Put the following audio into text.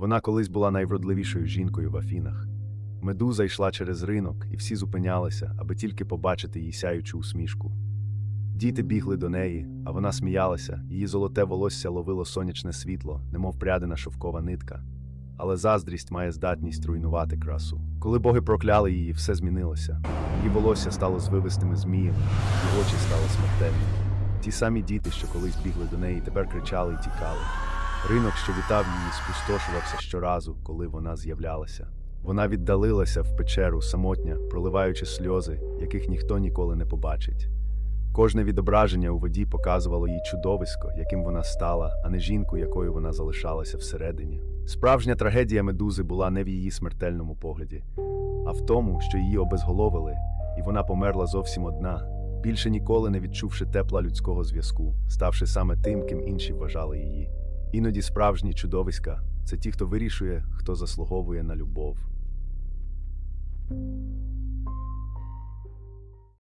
Вона колись була найвродливішою жінкою в Афінах. Медуза йшла через ринок, і всі зупинялися, аби тільки побачити її сяючу усмішку. Діти бігли до неї, а вона сміялася, її золоте волосся ловило сонячне світло, немов прядена шовкова нитка. Але заздрість має здатність руйнувати красу. Коли боги прокляли її, все змінилося. Її волосся стало звивистими зміями, її очі стали смертельними. Ті самі діти, що колись бігли до неї, тепер кричали і тікали. Ринок, що вітав її, спустошувався щоразу, коли вона з'являлася. Вона віддалилася в печеру самотня, проливаючи сльози, яких ніхто ніколи не побачить. Кожне відображення у воді показувало їй чудовисько, яким вона стала, а не жінку, якою вона залишалася всередині. Справжня трагедія медузи була не в її смертельному погляді, а в тому, що її обезголовили, і вона померла зовсім одна, більше ніколи не відчувши тепла людського зв'язку, ставши саме тим, ким інші вважали її. Іноді справжні чудовиська це ті, хто вирішує, хто заслуговує на любов.